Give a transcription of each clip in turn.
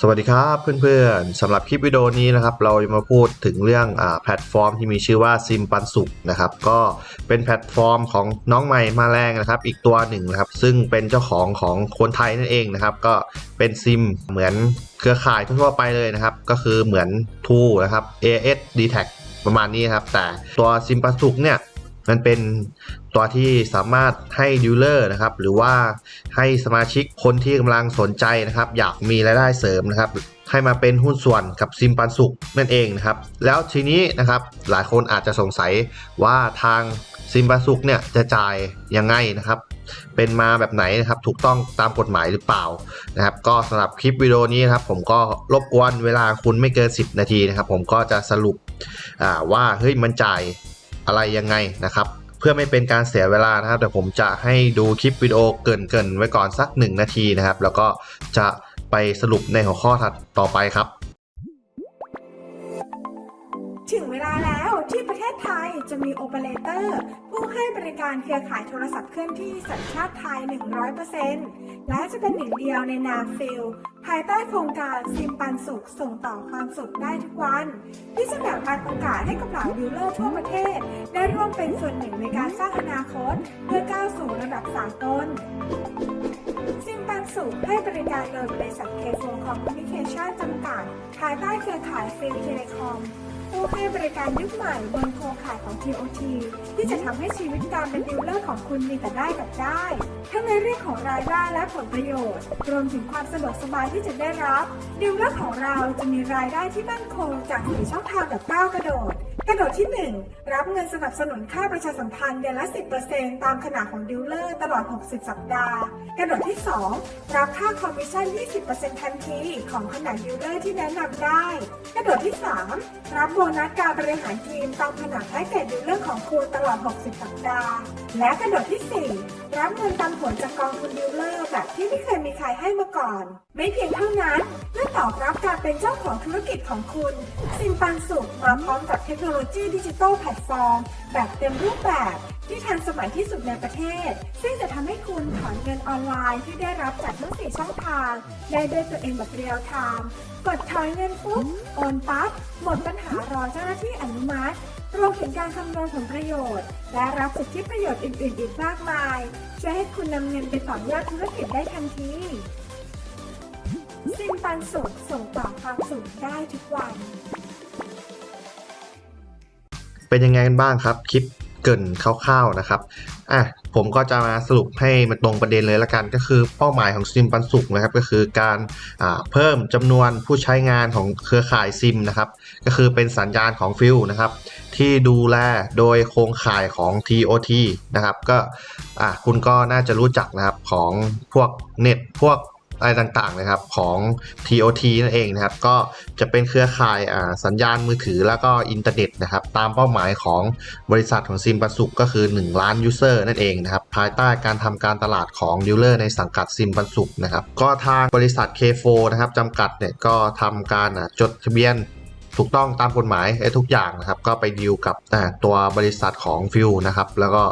สวัสดีครับเพื่อนๆสำหรับคลิปวิดีโอนี้นะครับเราจะมาพูดถึงเรื่องอแพลตฟอร์มที่มีชื่อว่าซิมปันสุกนะครับก็เป็นแพลตฟอร์มของน้องใหม่มาแรงนะครับ อีกตัวหนึ่งนะครับ ซึ่งเป็นเจ้าของของคนไทยนั่นเองนะครับ ก็เป็นซิมเหมือนเครือข่ายทั่วไปเลยนะครับ ก็คือเหมือนทูนะครับ AS d t a c ประมาณนี้ครับ แต่ตัวซิมปันสุกเนี่ย มันเป็นตัวที่สามารถให้ดีลเลอร์นะครับหรือว่าให้สมาชิกคนที่กำลังสนใจนะครับ อยากมีรายได้เสริมนะครับให้มาเป็นหุ้นส่วนกับซิมปันสุกนั่นเองนะครับ แล้วทีนี้นะครับหลายคนอาจจะสงสัยว่าทางซิมปันสุกเนี่ยจะจ่ายยังไงนะครับ เป็นมาแบบไหนนะครับ ถูกต้องตามกฎหมายหรือเปล่านะครับ ก็สำหรับคลิปวิดีโอนี้นะครับ ผมก็รบกวนเวลาคุณไม่เกิน 10 นาทีนะครับ ผมก็จะสรุปว่าเฮ้ยมันจ่าย อะไรยังไงนะครับ เพื่อไม่เป็นการเสียเวลานะครับแต่ผมจะให้ดูคลิปวิดีโอเกินเกินไว้ก่อนสัก 1 นาทีนะครับ แล้วก็จะไปสรุปในหัวข้อถัดต่อไปครับ ถึงเวลาแล้วที่ประเทศไทยจะมีโอเปอเรเตอร์ ผู้ให้บริการเครือข่ายโทรศัพท์เคลื่อนที่สัญชาติไทย 100%และจะเป็นหนึ่งเดียวในนามฟิลภายใต้โครงการซิมปันสุขส่งต่อความสุขได้ทุกวัน ที่จะแบ่งปันโอกาสให้กับเหล่าดีลเลอร์ทั่วประเทศ ได้ร่วมเป็นส่วนหนึ่งในการสร้างอนาคต เพื่อก้าวสู่ระดับสากลซิมปันสุขให้บริการโดยบริษัทเคโฟคอมมิวนิเคชันจำกัดภายใต้เครือข่ายฟิลเทเลคอม ผู้ให้บริการยุคใหม่บนโครงข่ายของ TOT ที่จะทำให้ชีวิตการเป็นดีลเลอร์ของคุณมีแต่ได้กับได้ ทั้งในเรื่องของรายได้และผลประโยชน์ รวมถึงความสะดวกสบายที่จะได้รับ ดีลเลอร์ของเราจะมีรายได้ที่มั่นคงจากสี่ช่องทางแบบก้าวกระโดด กระโดดที่ 1 รับเงินสนับสนุนค่าประชาสัมพันธ์เดือนละ 10%ตามขนาดของดีลเลอร์ตลอด 60 สัปดาห์ กระโดดที่ 2 รับค่าคอมมิชชั่น 20%ทันที ของขนาดดีลเลอร์ที่แนะนำได้ กระโดดที่ 3 รับโบนัสการบริหารทีมตามขนาดให้แก่ดีลเลอร์ของคุณตลอด 60 สัปดาห์ และกระโดดที่ 4 รับเงินปันผลจากกองทุนดีลเลอร์แบบที่ไม่เคยมีใครให้มาก่อน ไม่เพียงเท่านั้นเมื่อตอบรับการเป็นเจ้าของธุรกิจของคุณ สินปันสุขมาพร้อมกับเทคโนโลยีดิจิทัลแพลตฟอร์มแบบเต็มรูปแบบที่ทันสมัยที่สุดในประเทศ ซึ่งจะทำให้คุณถอนเงินออนไลน์ที่ได้รับจากทั้ง4ช่องทาง ได้ด้วยตัวเองแบบเรียลไทม์กดถอนเงินปุ๊บโอนปั๊บหมดปัญหารอเจ้าหน้าที่อนุมัติรวมถึงการคำนวณผลประโยชน์ และรับสิทธิประโยชน์อื่น ๆ อีกมากมายช่วยให้คุณนำเงินไปต่อยอดธุรกิจได้ทันทีสินปันสุขส่งต่อความสุขได้ทุกวัน เป็นยังไงกันบ้างครับ คลิปเกินคร่าวๆนะครับอะผมก็จะมาสรุปให้มันตรงประเด็นเลยละกันก็คือเป้าหมายของซิมปันสุกนะครับก็คือการเพิ่มจำนวนผู้ใช้งานของเครือข่ายซิมนะครับก็คือเป็นสัญญาณของฟิลนะครับที่ดูแลโดยโครงข่ายของ TOT นะครับก็อะคุณก็น่าจะรู้จักนะครับของพวกเน็ตพวก อะไรต่างๆนะครับของ TOT นั่นเองนะครับ ก็จะเป็นเครือข่ายสัญญาณมือถือแล้วก็อินเทอร์เน็ตนะครับ ตามเป้าหมายของบริษัทของซิมปันสุกก็คือ 1 ล้านยูเซอร์นั่นเองนะครับ ภายใต้การทำการตลาดของดีลเลอร์ในสังกัดซิมปันสุกนะครับ ก็ทางบริษัท K4 นะครับจำกัดเนี่ยก็ทำการจดทะเบียนถูกต้องตามกฎหมายไอ้ทุกอย่างนะครับ ก็ไปดีลกับตัวบริษัทของฟิวนะครับ แล้วก็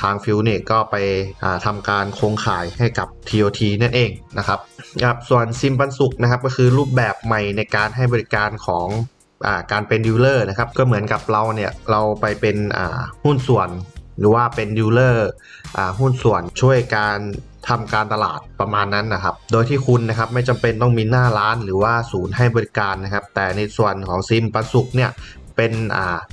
ทางฟิวเนี่ยก็ไปอ่าทำการโครงข่ายให้กับ TOT นั่นเองนะครับครับส่วนซิมปันสุกนะครับก็คือรูปแบบใหม่ในการให้บริการของอการเป็นดีลเลอร์นะครับก็เหมือนกับเราเนี่ยเราไปเป็นหุ้นส่วน หรือว่าเป็นดีลเลอร์หุ้นส่วนช่วยการทำการตลาดประมาณนั้นนะครับ โดยที่คุณนะครับไม่จำเป็นต้องมีหน้าร้านหรือว่าศูนย์ให้บริการนะครับ แต่ในส่วนของซิมปันสุกเนี่ย เป็น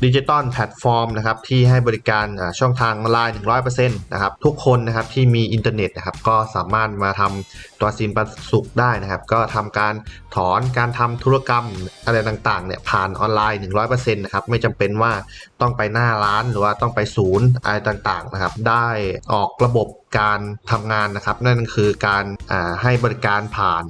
ดิจิตอลแพลตฟอร์มนะครับที่ให้บริการช่องทางออนไลน์100%นะครับทุกคนนะครับที่มีอินเทอร์เน็ตนะครับก็สามารถมาทำตัวซิมปันสุกได้นะครับ ก็ทำการถอนการทำธุรกรรมอะไรต่างๆเนี่ยผ่านออนไลน์ 100%นะครับไม่จำเป็นว่าต้องไปหน้าร้านหรือว่าต้องไปศูนย์อะไรต่างๆนะครับได้ออกระบบ การทำงานนะครับ นั่นคือการาให้บริการผ่าน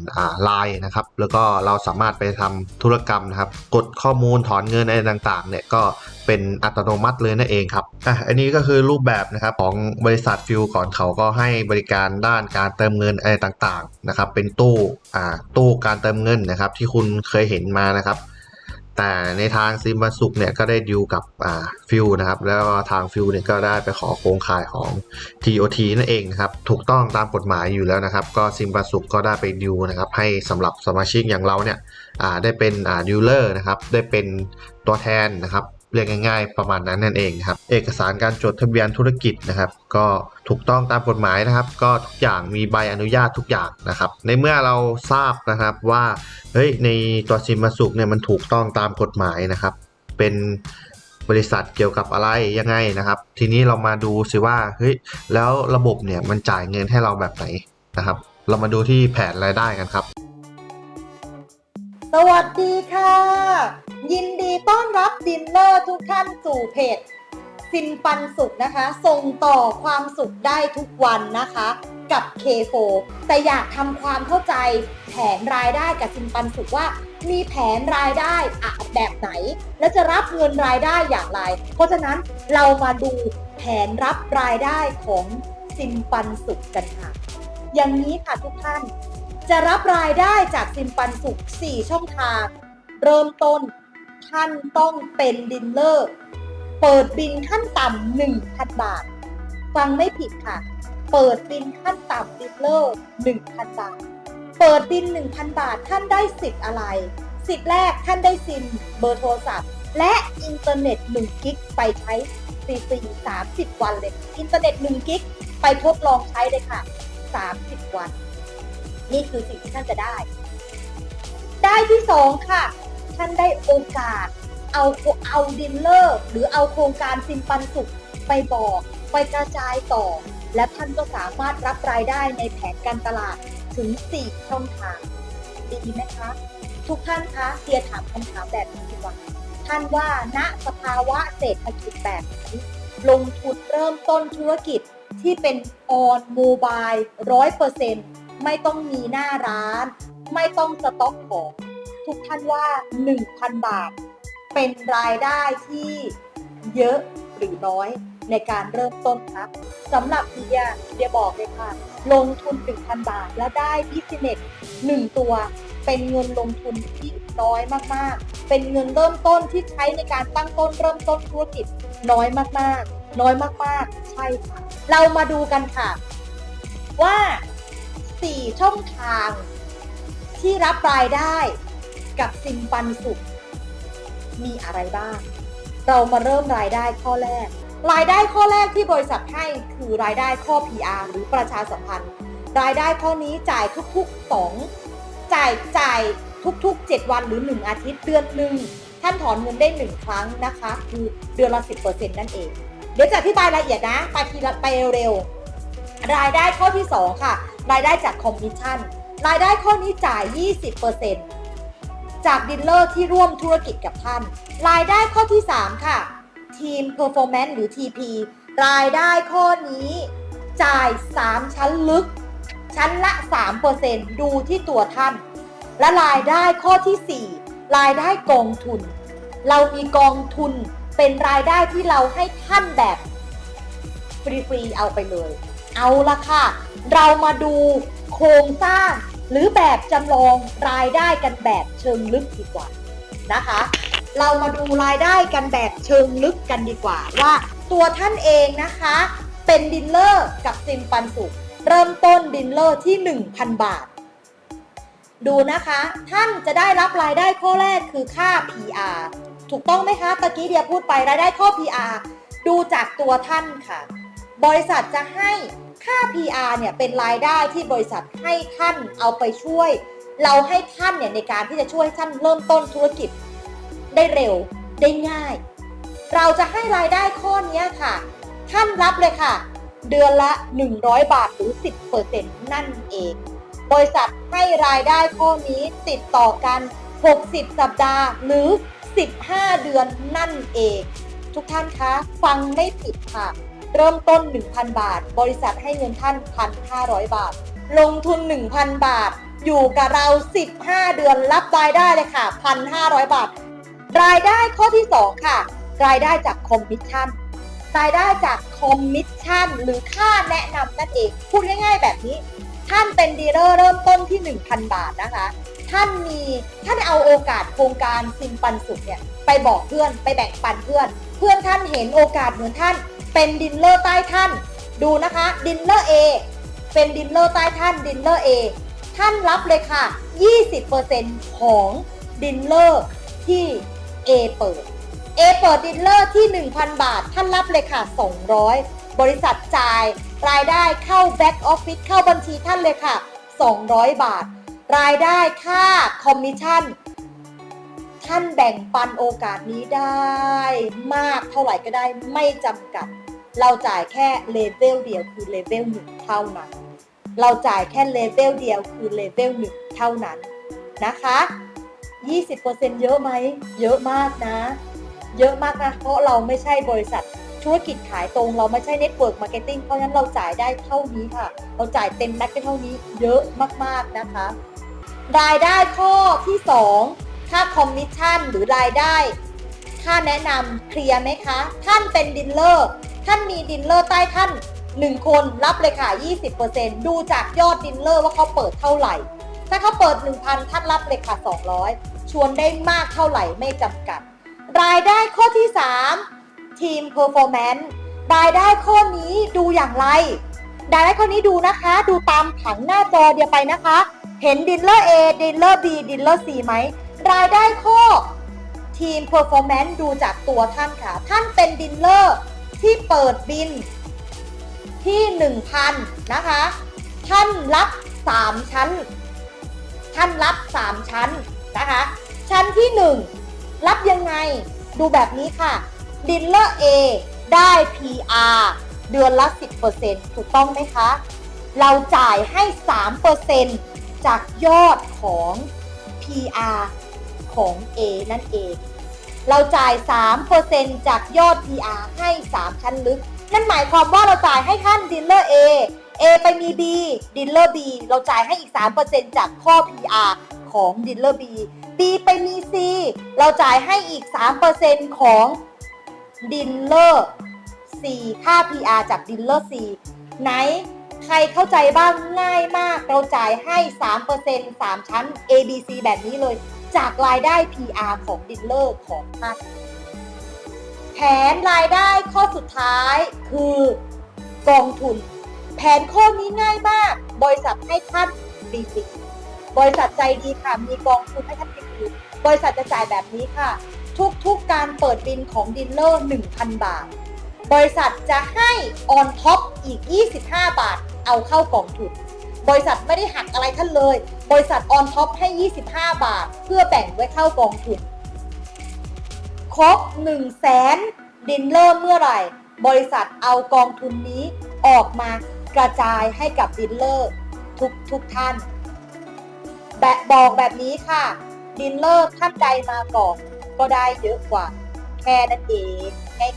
ไลน์นะครับ แล้วก็เราสามารถไปทำธุรกรรมนะครับ กดข้อมูลถอนเงินอะไรต่างๆ เนี่ยก็เป็นอัตโนมัติเลยนั่นเองครับอะอันนี้ก็คือรูปแบบนะครับของบริษัทฟิลก่อนเขาก็ให้บริการด้านการเติมเงินอะไรต่างๆนะครับ เป็นตู้อ่าตู้การเติมเงินนะครับ ที่คุณเคยเห็นมานะครับ แต่ในทางซิมบันสุกเนี่ยก็ได้ดิวกับอ่าฟิวนะครับ แล้วทางฟิวเนี่ยก็ได้ไปขอโครงข่ายของ TOT นั่นเองนะครับถูกต้องตามกฎหมายอยู่แล้วนะครับ ก็ซิมบันสุกก็ได้ไปดิวนะครับ ให้สำหรับสมาชิกอย่างเราเนี่ยอ่าได้เป็นอ่าดิวเลอร์นะครับ ได้เป็นตัวแทนนะครับ เรียกง่ายๆ ประมาณนั้นนั่นเองครับเอกสารการจดทะเบียนธุรกิจนะครับ ก็ถูกต้องตามกฎหมายนะครับ ก็ทุกอย่างมีใบอนุญาตทุกอย่างนะครับ ในเมื่อเราทราบนะครับว่าเฮ้ยในตัวซิมมาสุกเนี่ยมันถูกต้องตามกฎหมายนะครับ เป็นบริษัทเกี่ยวกับอะไรยังไงนะครับ ทีนี้เรามาดูสิว่าเฮ้ยแล้วระบบเนี่ยมันจ่ายเงินให้เราแบบไหนนะครับ เรามาดูที่แผนรายได้กันครับ สวัสดีค่ะ ยินดีต้อนรับดินเนอร์ทุกท่านสู่เพจซินปันสุขนะคะ ส่งต่อความสุขได้ทุกวันนะคะ กับ K4 แต่อยากทำความเข้าใจแผนรายได้กับซินปันสุขว่า มีแผนรายได้อะแบบไหน และจะรับเงินรายได้อย่างไร เพราะฉะนั้นเรามาดูแผนรับรายได้ของซินปันสุขกันค่ะ อย่างนี้ค่ะทุกท่าน จะรับรายได้จากซิมปันสุข4ช่องทาง เริ่มต้นท่านต้องเป็นดินเลอร์ เปิดบินขั้นต่ำ1,000 บาท ฟังไม่ผิดค่ะ เปิดบินขั้นต่ำดินเลอร์1,000 บาท เปิดบิน 1,000 บาทท่านได้สิทธิ์อะไร สิทธิ์แรกท่านได้ซิมเบอร์โทรศัพท์ และอินเทอร์เน็ต1กิกไปใช้ฟรีๆ30 วันเลย อินเทอร์เน็ต1กิกไปทดลองใช้เลยค่ะ 30 วัน นี่คือสิ่งที่ท่านจะได้ ได้ที่สองค่ะ ท่านได้โอกาส เอาเอาดินเลอร์หรือเอาโครงการซิมปันสุขไปบอกไปกระจายต่อ และท่านก็สามารถรับรายได้ในแผนการตลาดถึง 4 ช่องทาง ดีไหมคะ ทุกท่านคะเทียถามคำถามแบบนี้ดีกว่า ท่านว่าณสภาวะเศรษฐกิจแบบนี้ลงทุนเริ่มต้นธุรกิจที่เป็นออนโมบายร้อยเปอร์เซ็นต์ ไม่ต้องมีหน้าร้าน ไม่ต้องสต็อกของ ทุกท่านว่า 1,000 บาท เป็นรายได้ที่เยอะหรือน้อยในการเริ่มต้นครับสำหรับเดียเดียบอกเลยค่ะ ลงทุน 1,000 บาทแล้วได้บิสเนส1ตัว เป็นเงินลงทุนที่น้อยมากๆ เป็นเงินเริ่มต้นที่ใช้ในการตั้งต้นเริ่มต้นธุรกิจน้อยมากๆ น้อยมากๆ ใช่ค่ะ เรามาดูกันค่ะ ว่า 4 ช่องทาง ที่รับรายได้กับซิมปันสุข มีอะไรบ้าง เรามาเริ่มรายได้ข้อแรก รายได้ข้อแรกที่บริษัทให้คือรายได้ข้อ PR หรือประชาสัมพันธ์ รายได้ข้อนี้จ่ายทุกๆ 2 จ่ายจ่ายทุกๆ 7 วันหรือ 1 อาทิตย์เดือนหนึ่งท่านถอนเงินได้ 1 ครั้งนะคะ คือเดือนละ 10%นั่นเอง เดี๋ยวจะอธิบายรายละเอียดนะ ไปทีละไปเร็วๆรายได้ข้อที่ 2 ค่ะ รายได้จากคอมมิชชั่น รายได้ข้อนี้จ่าย 20%จากดีลเลอร์ที่ร่วมธุรกิจกับท่าน รายได้ข้อที่ 3 ค่ะ ทีม Performance หรือ TP รายได้ข้อนี้จ่าย 3 ชั้นลึก ชั้นละ 3%ดูที่ตัวท่าน และรายได้ข้อที่ 4 รายได้กองทุน เรามีกองทุนเป็นรายได้ที่เราให้ท่านแบบฟรีๆเอาไปเลย เอาละค่ะ เรามาดูโครงสร้าง หรือแบบจำลองรายได้กันแบบเชิงลึกดีกว่านะคะ เรามาดูรายได้กันแบบเชิงลึกกันดีกว่า ว่าตัวท่านเองนะคะ เป็นดินเลอร์กับซิมปันสุขเริ่มต้นดินเลอร์ที่ 1,000 บาท ดูนะคะ ท่านจะได้รับรายได้ข้อแรกคือค่า PR ถูกต้องไหมคะตะกี้เดียพูดไปรายได้ข้อ PR ดูจากตัวท่านค่ะ บริษัทจะให้ ค่า PR เนี่ยเป็นรายได้ที่บริษัทให้ท่านเอาไปช่วย เราให้ท่านเนี่ยในการที่จะช่วยท่านเริ่มต้นธุรกิจ ได้เร็วได้ง่าย เราจะให้รายได้ข้อนี้ค่ะ ท่านรับเลยค่ะ เดือนละ 100 บาทหรือ 10%นั่นเอง บริษัทให้รายได้ข้อนี้ติดต่อกัน 60 สัปดาห์หรือ 15 เดือนนั่นเอง ทุกท่านคะ ฟังไม่ผิดค่ะ เริ่มต้น 1,000 บาท บริษัทให้เงินท่าน 1,500 บาท ลงทุน 1,000 บาท อยู่กับเรา 15 เดือนรับรายได้เลยค่ะ 1,500 บาท รายได้ข้อที่ 2 ค่ะ รายได้จากคอมมิชชั่นรายได้จากคอมมิชชั่นหรือค่าแนะนำนั่นเอง พูดง่ายๆแบบนี้ ท่านเป็นดีลเลอร์เริ่มต้นที่ 1,000 บาทนะคะ ท่านมีท่านเอาโอกาสโครงการซิมปันสุขเนี่ยไปบอกเพื่อนไปแบ่งปันเพื่อน เพื่อนท่านเห็นโอกาสเหมือนท่าน เป็นดินเลอร์ใต้ท่าน ดูนะคะดินเลอร์ A เป็นดินเลอร์ใต้ท่านดินเลอร์ A ท่านรับเลยค่ะ 20%ของดินเลอร์ที่ A เปิด A เปิดดินเลอร์ที่ 1,000 บาท ท่านรับเลยค่ะ 200 บริษัทจ่าย รายได้เข้าแบ็กออฟฟิศเข้าบัญชีท่านเลยค่ะ 200 บาท รายได้ค่าคอมมิชชั่น ท่านแบ่งปันโอกาสนี้ได้ มากเท่าไหร่ก็ได้ไม่จำกัด เราจ่ายแค่เลเวลเดียวคือเลเวลหนึ่งเท่านั้น เราจ่ายแค่เลเวลเดียวคือเลเวลหนึ่งเท่านั้นนะคะ 20%เยอะไหม เยอะมากนะ เยอะมากนะ เพราะเราไม่ใช่บริษัทธุรกิจขายตรงเราไม่ใช่เน็ตเวิร์กมาร์เก็ตติ้งเพราะฉะนั้นเราจ่ายได้เท่านี้ค่ะ เราจ่ายเต็มแม็กซ์ได้เท่านี้เยอะมากๆนะคะ รายได้ข้อที่ 2 ค่าคอมมิชชั่นหรือรายได้ ค่าแนะนำเคลียร์ไหมคะ ท่านเป็นดิลเลอร์ ท่านมีดิลเลอร์ใต้ท่าน 1 คนรับเลยค่ะ 20%ดูจากยอดดิลเลอร์ว่าเขาเปิดเท่าไหร่ ถ้าเขาเปิด 1,000 ท่านรับเลยค่ะ 200 ชวนได้มากเท่าไหร่ไม่จำกัด รายได้ข้อที่ 3 ทีม performance รายได้ข้อนี้ดูอย่างไร รายได้ข้อนี้ดูนะคะ ดูตามผังหน้าจอเดียวไปนะคะ เห็นดิลเลอร์ A ดิลเลอร์ B ดิลเลอร์ C ไหม รายได้ข้อทีม performance ดูจากตัวท่านค่ะ ท่านเป็นดิลเลอร์ ที่เปิดบินที่ 1,000 นะคะ ท่านรับ 3 ชั้น ท่านรับ 3 ชั้นนะคะ ชั้นที่ 1 รับยังไง ดูแบบนี้ค่ะดิลเลอร์ A ได้ PR เดือนละ 10%ถูกต้องไหมคะ เราจ่ายให้ 3%จากยอดของ PR ของ A นั่นเอง เราจ่าย 3%จากยอด PR ให้ 3 ชั้นลึก นั่นหมายความว่าเราจ่ายให้ท่านดิลเลอร์ A A ไปมี B ดิลเลอร์ B เราจ่ายให้อีก 3%จากข้อ PR ของดิลเลอร์ B B ไปมี C เราจ่ายให้อีก 3%ของดิลเลอร์ C ค่า PR จากดิลเลอร์ C ไหนใครเข้าใจบ้างง่ายมาก เราจ่ายให้ 3% 3 ชั้น A B C แบบนี้เลย จากรายได้ PR ของดิลเลอร์ของท่านแผนรายได้ข้อสุดท้ายคือกองทุน แผนข้อนี้ง่ายมาก บริษัทให้ท่านฟรีๆบริษัทใจดีค่ะมีกองทุนให้ท่านฟรีๆบริษัทจะจ่ายแบบนี้ค่ะ ทุกๆการเปิดบินของดิลเลอร์ 1,000 บาท บริษัทจะให้ออนท็อปอีก 25 บาท เอาเข้ากองทุน บริษัทไม่ได้หักอะไรท่านเลย บริษัทออนท็อปให้ 25 บาท เพื่อแบ่งไว้เข้ากองทุน ครบ1 0 0 0 0แสนดินเลอร์เมื่อไหร่ บริษัทเอากองทุนนี้ออกมากระจายให้กับดินเลอร์ทุกทุกท่านแบบบอกแบบนี้ค่ะ ดินเลอร์ท่านใดมาก่อนก็ได้เยอะกว่า แค่นั้นเอง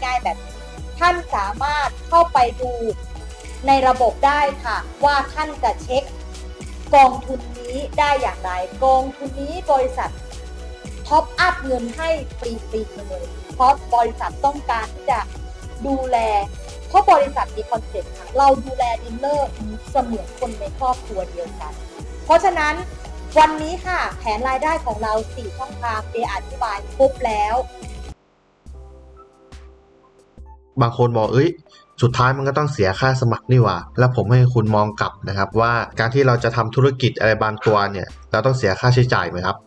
ง่ายๆแบบนี้ ท่านสามารถเข้าไปดู ในระบบได้ค่ะ ว่าท่านจะเช็ค กองทุนนี้ได้อย่างไร กองทุนนี้บริษัทท็อปอัพเงินให้ฟรีๆเลยเพราะบริษัทต้องการที่จะดูแล เพราะบริษัทมีคอนเซ็ปต์ค่ะเราดูแลดิลเลอร์เสมือนคนในครอบครัวเดียวกัน เพราะฉะนั้นวันนี้ค่ะ แผนรายได้ของเรา4ช่องทางเออธิบายครบแล้ว บางคนบอกเอ้ย สุดท้ายมันก็ต้องเสียค่าสมัครนี่หว่า แล้วผมให้คุณมองกลับนะครับว่าการที่เราจะทำธุรกิจอะไรบางตัวเนี่ย เราต้องเสียค่าใช้จ่ายไหมครับ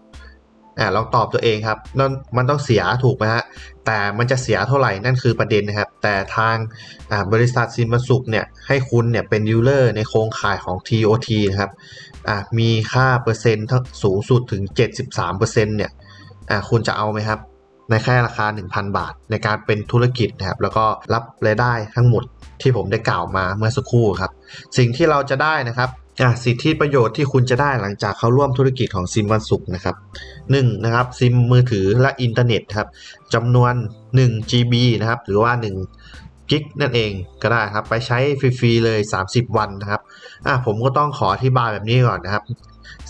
อ่าลองตอบตัวเองครับนั่นมันต้องเสียถูกไหมฮะ แต่มันจะเสียเท่าไหร่นั่นคือประเด็นนะครับ แต่ทางอ่าบริษัทซิมบัสุกเนี่ยให้คุณเนี่ยเป็นยูเลอร์ในโครงข่ายของ TOT นะครับอ่ามีค่าเปอร์เซ็นต์สูงสุดถึง 73%เนี่ยอ่าคุณจะเอาไหมครับ ในแค่ราคา 1,000 บาท ในการเป็นธุรกิจนะครับแล้วก็รับรายได้ทั้งหมดที่ผมได้กล่าวมาเมื่อสักครู่ครับ สิ่งที่เราจะได้นะครับอะสิทธิประโยชน์ที่คุณจะได้หลังจากเข้าร่วมธุรกิจของซิมวันสุขนะครับ1นะครับซิมมือถือและอินเทอร์เน็ตครับจำนวน 1 GB นะครับหรือว่า 1กิกนั่นเองก็ได้ครับ ไปใช้ฟรีๆเลย 30 วันนะครับอะผมก็ต้องขออธิบายแบบนี้ก่อนนะครับ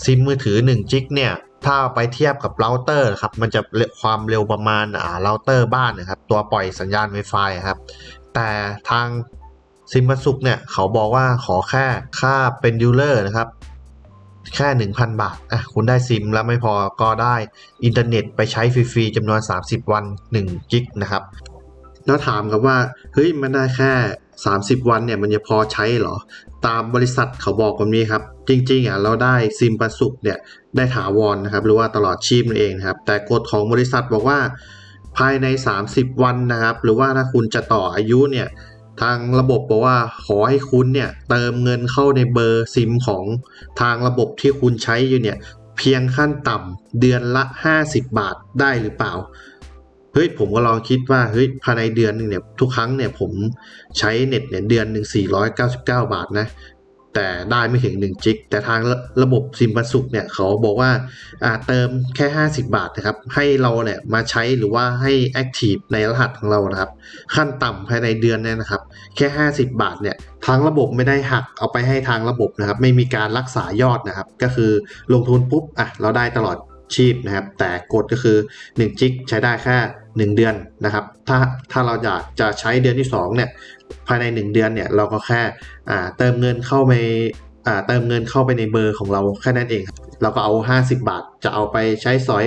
ซิมมือถือ1จิกเนี่ย ถ้าไปเทียบกับเราเตอร์ครับมันจะความเร็วประมาณอ่าเราเตอร์บ้านนะครับตัวปล่อยสัญญาณ Wi-Fi ครับแต่ทางซิมบัสุกเนี่ยเขาบอกว่าขอแค่ค่าเป็นยูเลอร์นะครับแค่ 1,000 บาทอะคุณได้ซิมแล้วไม่พอก็ได้อินเทอร์เน็ตไปใช้ฟรีๆจำนวน 30 วัน1กิกนะครับ แล้วถามครับว่า เฮ้ย มันได้แค่ 30 วันเนี่ยมันจะพอใช้เหรอ ตามบริษัทเขาบอกแบบนี้ครับ จริงๆอะเราได้ซิมปันสุกเนี่ยได้ถาวรนะครับ หรือว่าตลอดชีพนั่นเองครับ แต่กฎของบริษัทบอกว่าภายใน 30 วันนะครับ หรือว่าถ้าคุณจะต่ออายุเนี่ยทางระบบบอกว่าขอให้คุณเนี่ยเติมเงินเข้าในเบอร์ซิมของทางระบบที่คุณใช้อยู่เนี่ยเพียงขั้นต่ำเดือนละ 50 บาทได้หรือเปล่า เฮ้ยผมก็ลองคิดว่าเฮ้ยภายในเดือนหนึ่งเนี่ยทุกครั้งเนี่ยผมใช้เน็ตเนี่ยเดือนหนึ่ง499 บาทนะแต่ได้ไม่ถึง1จิกแต่ทางระระบบซิมปันสุกเนี่ยเขาบอกว่าอ่าเติมแค่ 50 บาทนะครับ ให้เราเนี่ยมาใช้หรือว่าให้แอคทีฟในรหัสของเรานะครับ ขั้นต่ำภายในเดือนเนี่ยนะครับ แค่ 50 บาทเนี่ยทางระบบไม่ได้หักเอาไปให้ทางระบบนะครับ ไม่มีการรักษายอดนะครับ ก็คือลงทุนปุ๊บอะเราได้ตลอด ชีพนะครับ แต่กฎก็คือ1จิกใช้ได้แค่ 1 เดือนนะครับ ถ้าถ้าเราอยากจะใช้เดือนที่2เนี่ยภายใน 1 เดือนเนี่ยเราก็แค่เติมเงินเข้าไปเติมเงินเข้าไปในเบอร์ของเราแค่นั้นเองครับเราก็เอา 50 บาทจะเอาไปใช้สอย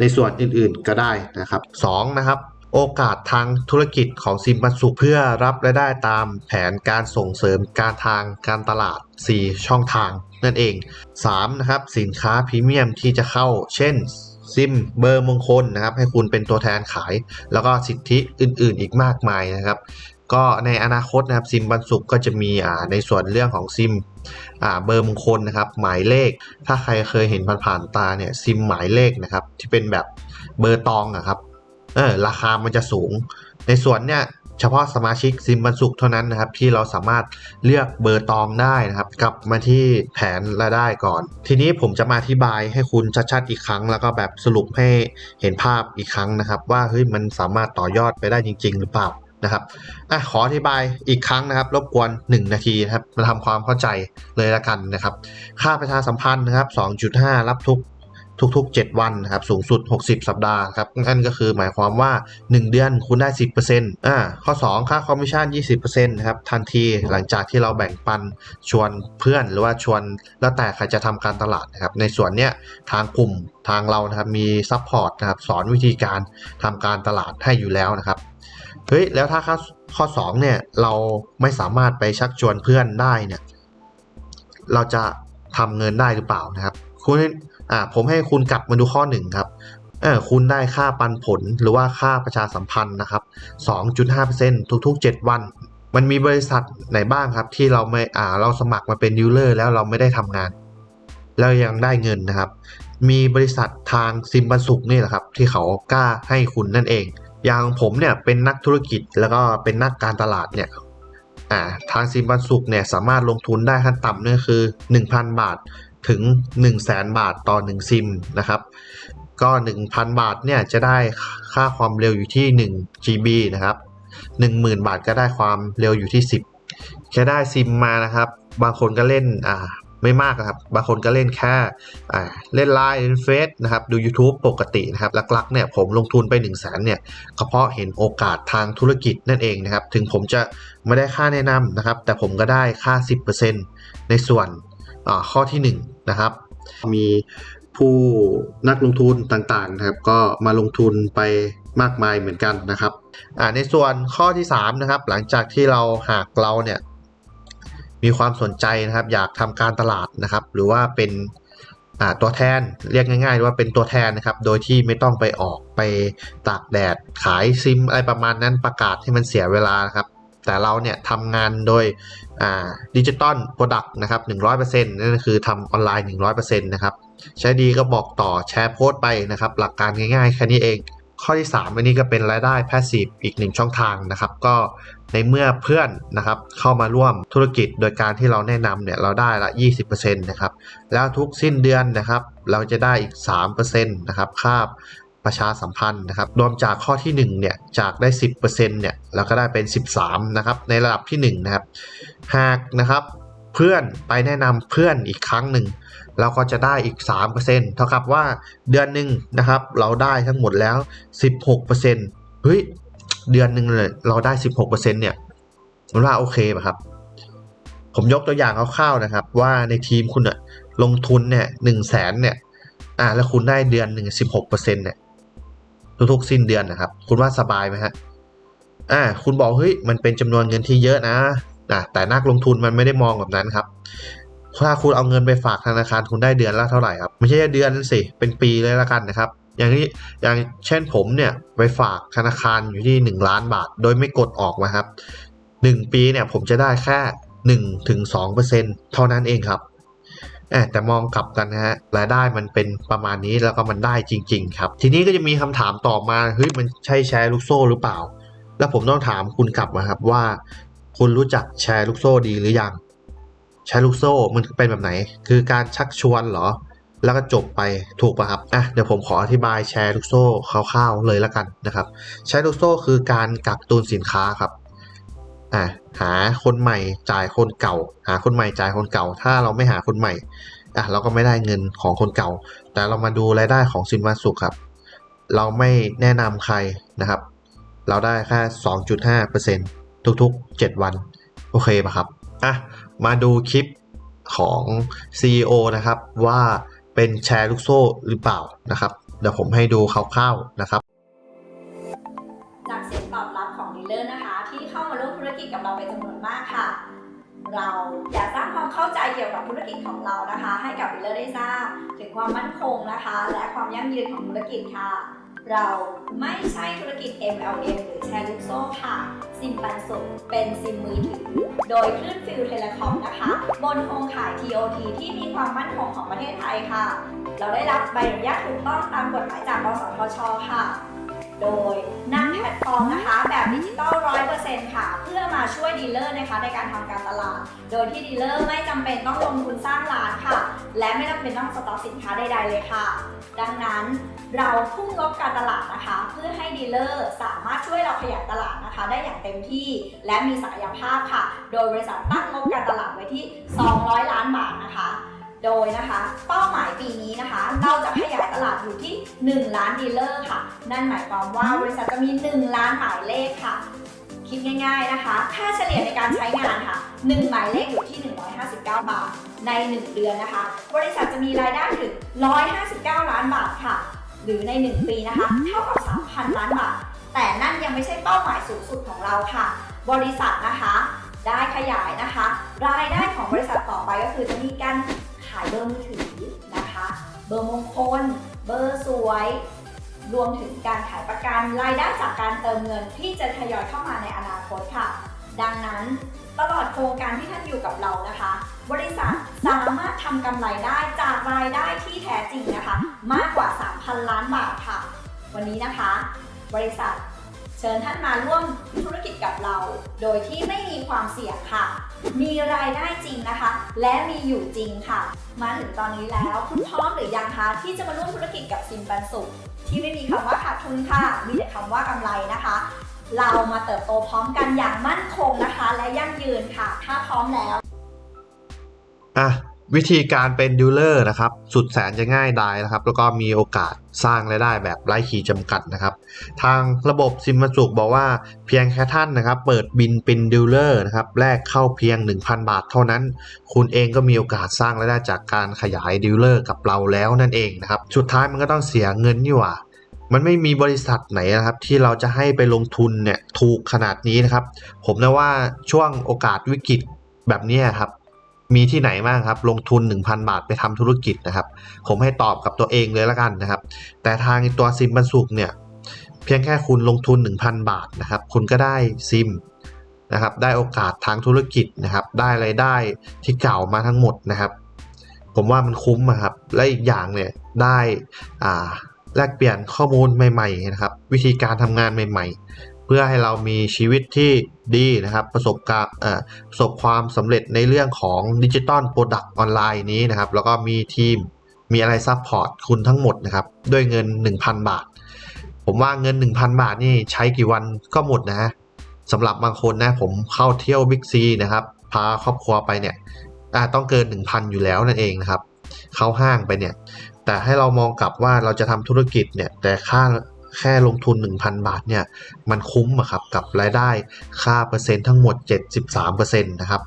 ในส่วนอื่นๆก็ได้นะครับ2นะครับ โอกาสทางธุรกิจของซิมปันสุเพื่อรับรายได้ตามแผนการส่งเสริมการทางการตลาด 4 ช่องทาง นั่นเอง 3. นะครับสินค้าพรีเมียมที่จะเข้า เช่นซิมเบอร์มงคลนะครับ ให้คุณเป็นตัวแทนขาย แล้วก็สิทธิอื่น ๆ อีกมากมายนะครับ ก็ในอนาคตนะครับซิมบันสุกก็จะมีอ่าในส่วนเรื่องของซิมอ่าเบอร์มงคลนะครับ หมายเลข ถ้าใครเคยเห็นผ่านๆตาเนี่ยซิมหมายเลขนะครับ ที่เป็นแบบเบอร์ตองอะครับ เออราคามันจะสูง ในส่วนเนี่ยเฉพาะสมาชิกซิมบันสุกเท่านั้นนะครับ ที่เราสามารถเลือกเบอร์ตองได้นะครับ กลับมาที่แผนรายได้ก่อน ทีนี้ผมจะมาอธิบายให้คุณชัดๆอีกครั้ง แล้วก็แบบสรุปให้เห็นภาพอีกครั้งนะครับ ว่าเฮ้ยมันสามารถต่อยอดไปได้จริง ๆ หรือเปล่านะครับอะขออธิบายอีกครั้งนะครับ รบกวน 1 นาทีนะครับ มาทำความเข้าใจเลยละกันนะครับ ค่าประชาสัมพันธ์นะครับ 2.5 รับทุก ทุกๆ 7 วันนะครับสูงสุด 60 สัปดาห์ครับนั่นก็คือหมายความว่า 1 เดือนคุณได้ 10%อ่าข้อ 2 ค่าคอมมิชชั่น 20%นะครับทันทีหลังจากที่เราแบ่งปันชวนเพื่อนหรือว่าชวนแล้วแต่ใครจะทำการตลาดนะครับในส่วนเนี้ยทางกลุ่มทางเรานะครับมีซัพพอร์ตนะครับสอนวิธีการทำการตลาดให้อยู่แล้วนะครับเฮ้ยแล้วถ้าข้อข้อสองเนี่ยเราไม่สามารถไปชักชวนเพื่อนได้เนี่ยเราจะทำเงินได้หรือเปล่านะครับคุณ อ่าผมให้คุณกลับมาดูข้อหนึ่งครับเออคุณได้ค่าปันผลหรือว่าค่าประชาสัมพันธ์นะครับ 2.5%ทุก ๆ 7 วัน มันมีบริษัทไหนบ้างครับ ที่เราไม่อ่าเราสมัครมาเป็นดีลเลอร์แล้วเราไม่ได้ทำงาน แล้วยังได้เงินนะครับ มีบริษัททางซิมบันสุกนี่แหละครับ ที่เขากล้าให้คุณนั่นเอง อย่างผมเนี่ยเป็นนักธุรกิจแล้วก็เป็นนักการตลาดเนี่ยอ่าทางซิมบันสุกเนี่ยสามารถลงทุนได้ขั้นต่ำเนี่ยคือ 1,000 บาท ถึง 1 0 0 0 0แบาทต่อ 1 ซิมนะครับ ก็ 1,000 บาทเนี่ยจะได้ค่าความเร็วอยู่ที่ 1 GB นะครับ 10,000 บาทก็ได้ความเร็วอยู่ที่ 10 แค่ได้ซิมมานะครับ บางคนก็เล่นอ่าไม่มากครับ บางคนก็เล่นแค่เล่นไลน์เล่นเฟซนะครับ ดู YouTube ปกตินะครับ หลักๆเนี่ยผมลงทุนไป 1 0 0 0 0แสนเนี่ยก็เพราะเห็นโอกาสทางธุรกิจนั่นเองนะครับ ถึงผมจะไม่ได้ค่าแนะนำนะครับ แต่ผมก็ได้ค่า 10%ในส่วนข้อที่ 1 นะครับ มีผู้นักลงทุนต่างๆนะครับ ก็มาลงทุนไปมากมายเหมือนกันนะครับในส่วนข้อที่3นะครับหลังจากที่เราหากเราเนี่ยมีความสนใจนะครับ อยากทำการตลาดนะครับ หรือว่าเป็นตัวแทนเรียกง่ายๆว่าเป็นตัวแทนนะครับ โดยที่ไม่ต้องไปออกไปตากแดดขายซิมอะไรประมาณนั้นประกาศให้มันเสียเวลานะครับ แต่เราเนี่ยทำงานโดยดิจิตอลโปรดักต์นะครับ100%นั่นคือทำออนไลน์ 100%นะครับใช้ดีก็บอกต่อแชร์โพสต์ไปนะครับ หลักการง่ายๆแค่นี้เอง ข้อที่3อันนี้ก็เป็นรายได้แพสซีฟอีกหนึ่งช่องทางนะครับ ก็ในเมื่อเพื่อนนะครับเข้ามาร่วมธุรกิจโดยการที่เราแนะนำเนี่ยเราได้ละ 20%นะครับแล้วทุกสิ้นเดือนนะครับ เราจะได้อีก 3%นะครับค่า ประชาสัมพันธ์นะครับรวมจากข้อที่1เนี่ยจากได้ 10%เนี่ยเราก็ได้เป็น 13นะครับในระดับที่1นะครับหากนะครับเพื่อนไปแนะนำเพื่อนอีกครั้งหนึ่งเราก็จะได้อีก 3%เท่ากับว่าเดือนหนึ่งนะครับเราได้ทั้งหมดแล้ว 16%เฮ้ยเดือนหนึ่งเลยเราได้ 16%เนี่ยมันว่าโอเคป่ะครับ ผมยกตัวอย่างคร่าวๆนะครับ ว่าในทีมคุณอะลงทุนเนี่ยหนึ่งแสนเนี่ยอ่าแล้วคุณได้เดือนหนึ่งสิบหกเปอร์เซ็นเนี่ย ทุกๆ สิ้นเดือนนะครับ คุณว่าสบายไหมฮะอ่าคุณบอกเฮ้ยมันเป็นจำนวนเงินที่เยอะนะอะแต่นักลงทุนมันไม่ได้มองแบบนั้นครับถ้าคุณเอาเงินไปฝากธนาคารคุณได้เดือนละเท่าไหร่ครับไม่ใช่เดือนสิเป็นปีเลยละกันนะครับ อย่างที่อย่างเช่นผมเนี่ยไปฝากธนาคารอยู่ที่ 1 ล้านบาท โดยไม่กดออกนะครับ 1 ปีเนี่ยผมจะได้แค่1ถึง2%เท่านั้นเองครับ แต่มองกลับกันนะฮะรายได้มันเป็นประมาณนี้แล้วก็มันได้จริง ๆ ครับ ทีนี้ก็จะมีคำถามต่อมาเฮ้ยมันใช่แชร์ลูกโซ่หรือเปล่า แล้วผมต้องถามคุณกลับมาครับว่า คุณรู้จักแชร์ลูกโซ่ดีหรือยัง แชร์ลูกโซ่มันเป็นแบบไหน คือการชักชวนเหรอ แล้วก็จบไปถูกป่ะครับอะเดี๋ยวผมขออธิบายแชร์ลูกโซ่คร่าวๆเลยแล้วกันนะครับ แชร์ลูกโซ่คือการกักตุนสินค้าครับอะ หาคนใหม่จ่ายคนเก่า หาคนใหม่จ่ายคนเก่า ถ้าเราไม่หาคนใหม่อะเราก็ไม่ได้เงินของคนเก่า แต่เรามาดูรายได้ของสินวัสุขครับ เราไม่แนะนำใครนะครับ เราได้แค่2.5%ทุกๆ 7 วัน โอเคป่ะครับอะมาดูคลิปของ CEO นะครับว่าเป็นแชร์ลูกโซ่หรือเปล่านะครับ เดี๋ยวผมให้ดูคร่าวๆนะครับจากเสีย เรา อยากสร้างความเข้าใจเกี่ยวกับธุรกิจของเรานะคะ ให้กับดีลเลอร์ได้ทราบถึงความมั่นคงนะคะ และความยั่งยืนของธุรกิจค่ะ เราไม่ใช่ธุรกิจ MLM หรือแชร์ลูกโซ่ค่ะ ซิมปันสุขเป็นซิมมือถือ โดยคลื่นฟิลเทเลคอมนะคะ บนโครงข่าย TOT ที่มีความมั่นคงของประเทศไทยค่ะ เราได้รับใบอนุญาตถูกต้องตามกฎหมายจากกสทช ค่ะ โดยนำแพลตฟอร์มนะคะแบบดิจิตอล100%ค่ะ เพื่อมาช่วยดีลเลอร์นะคะในการทำการตลาด โดยที่ดีลเลอร์ไม่จำเป็นต้องลงทุนสร้างร้านค่ะ และไม่จำเป็นต้องสต็อกสินค้าใดๆเลยค่ะ ดังนั้นเราทุ่มงบการตลาดนะคะ เพื่อให้ดีลเลอร์สามารถช่วยเราขยายตลาดนะคะ ได้อย่างเต็มที่และมีศักยภาพค่ะ โดยบริษัทตั้งงบการตลาดไว้ที่ 200 ล้านบาทนะคะ โดยนะคะ เป้าหมายปีนี้นะคะ เราจะ อยู่ที่ 1 ล้านดีลเลอร์ค่ะ นั่นหมายความว่าบริษัทจะมี 1 ล้านหมายเลขค่ะ คิดง่าย ๆนะคะ ค่าเฉลี่ยในการใช้งานค่ะ 1 หมายเลขอยู่ที่ 159 บาท ใน 1 เดือนนะคะ บริษัทจะมีรายได้ถึง 159 ล้านบาทค่ะ หรือใน 1 ปีนะคะ เท่ากับ 3,000 ล้านบาท แต่นั่นยังไม่ใช่เป้าหมายสูงสุดของเราค่ะ บริษัทนะคะได้ขยายนะคะ รายได้ของบริษัทต่อไปก็คือจะมีการขายเบอร์มือถือนะคะ เบอร์มงคล เบอร์สวย รวมถึงการขายประกันรายได้จากการเติมเงินที่จะทยอยเข้ามาในอนาคตค่ะ ดังนั้นตลอดโครงการที่ท่านอยู่กับเรานะคะ บริษัทสามารถทำกำไรได้จากรายได้ที่แท้จริงนะคะ มากกว่า 3,000 ล้านบาทค่ะ วันนี้นะคะ บริษัทเชิญท่านมาร่วมธุรกิจกับเรา โดยที่ไม่มีความเสี่ยงค่ะ มีรายได้จริงนะคะ และมีอยู่จริงค่ะ มาถึงตอนนี้แล้วคุณพร้อมหรือยังคะที่จะมาร่วมธุรกิจกับซิมปันสุขที่ไม่มีคำว่าขาดทุนค่ะ มีแต่คำว่ากำไรนะคะ เรามาเติบโตพร้อมกันอย่างมั่นคงนะคะ และยั่งยืนค่ะ ถ้าพร้อมแล้ว อะ วิธีการเป็นดีลเลอร์นะครับ สุดแสนจะง่ายดายนะครับ แล้วก็มีโอกาสสร้างรายได้แบบไร้ขีดจำกัดนะครับ ทางระบบซิมมาจุกบอกว่าเพียงแค่ท่านนะครับ เปิดบินเป็นดีลเลอร์นะครับแลกเข้าเพียง 1,000 บาทเท่านั้น คุณเองก็มีโอกาสสร้างรายได้จากการขยายดีลเลอร์กับเราแล้วนั่นเองนะครับ สุดท้ายมันก็ต้องเสียเงินนี่หว่ามันไม่มีบริษัทไหนนะครับ ที่เราจะให้ไปลงทุนเนี่ยถูกขนาดนี้นะครับ ผมนะว่าช่วงโอกาสวิกฤตแบบนี้ครับ มีที่ไหนบ้างครับ ลงทุน 1,000 บาทไปทำธุรกิจนะครับ ผมให้ตอบกับตัวเองเลยละกันนะครับ แต่ทางตัวซิมบรรสุกเนี่ย เพียงแค่คุณลงทุน 1,000 บาทนะครับ คุณก็ได้ซิมนะครับ ได้โอกาสทางธุรกิจนะครับ ได้ไรายได้ที่เก่ามาทั้งหมดนะครับ ผมว่ามันคุ้มอะครับ และอีกอย่างเนี่ยได้อ่าแลกเปลี่ยนข้อมูลใหม่ ๆ นะครับ วิธีการทำงานใหม่ ๆ พื่อให้เรามีชีวิตที่ดีนะครับ ประสบการณ์ประสบความสำเร็จในเรื่องของดิจิตอลโปรดักต์ออนไลน์นี้นะครับ แล้วก็มีทีมมีอะไรซัพพอร์ตคุณทั้งหมดนะครับ ด้วยเงิน 1,000 บาท ผมว่าเงิน 1,000 บาทนี่ใช้กี่วันก็หมดนะฮะสำหรับบางคนนะผมเข้าเที่ยวบิ๊กซีนะครับ พาครอบครัวไปเนี่ยอ่าต้องเกิน 1,000 อยู่แล้วนั่นเองนะครับ เข้าห้างไปเนี่ยแต่ให้เรามองกลับว่าเราจะทำธุรกิจเนี่ยแต่ค่า แค่ลงทุน 1,000 บาทเนี่ยมันคุ้มอะครับกับรายได้ค่าเปอร์เซ็นต์ทั้งหมด 73%นะครับ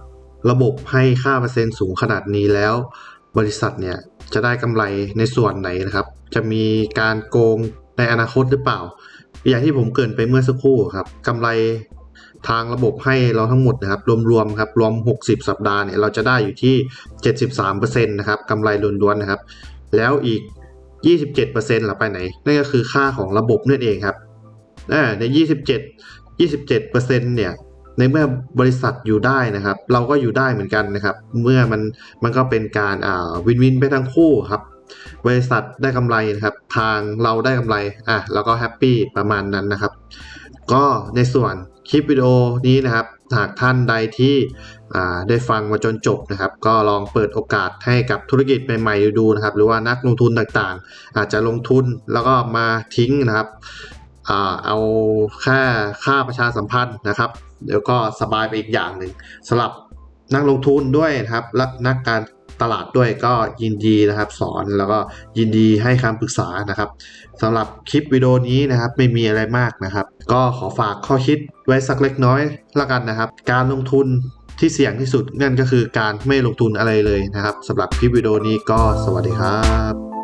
ระบบให้ค่าเปอร์เซ็นต์สูงขนาดนี้แล้ว บริษัทเนี่ยจะได้กำไรในส่วนไหนนะครับ จะมีการโกงในอนาคตหรือเปล่า อย่างที่ผมเกินไปเมื่อสักครู่ครับกำไรทางระบบให้เราทั้งหมดนะครับ รวมๆครับรวม 60 สัปดาห์เนี่ยเราจะได้อยู่ที่ 73%นะครับกำไรล้วนๆนะครับ แล้วอีก 27%ล่ะไปไหน นั่นก็คือค่าของระบบนั่นเองครับอ่าใน 27 27%เนี่ยในเมื่อบริษัทอยู่ได้นะครับ เราก็อยู่ได้เหมือนกันนะครับ เมื่อมันมันก็เป็นการอ่าวินวินไปทั้งคู่ครับ บริษัทได้กำไรนะครับ ทางเราได้กำไรอะแล้วก็แฮปปี้ประมาณนั้นนะครับ ก็ในส่วนคลิปวิดีโอนี้นะครับ หากท่านใดที่ได้ฟังมาจนจบนะครับ ก็ลองเปิดโอกาสให้กับธุรกิจใหม่ๆดูนะครับ หรือว่านักลงทุนต่างๆ อาจจะลงทุนแล้วก็มาทิ้งนะครับอเอาแค่ค่าประชาสัมพันธ์นะครับ เดี๋ยวก็สบายไปอีกอย่างหนึ่งสำหรับนักลงทุนด้วยนะครับและนักการ ตลาดด้วยก็ยินดีนะครับ สอนแล้วก็ยินดีให้คำปรึกษานะครับสำหรับคลิปวิดีโอนี้นะครับไม่มีอะไรมากนะครับ ก็ขอฝากข้อคิดไว้สักเล็กน้อยละกันนะครับ การลงทุนที่เสี่ยงที่สุดนั่นก็คือการไม่ลงทุนอะไรเลยนะครับสำหรับคลิปวิดีโอนี้ก็สวัสดีครับ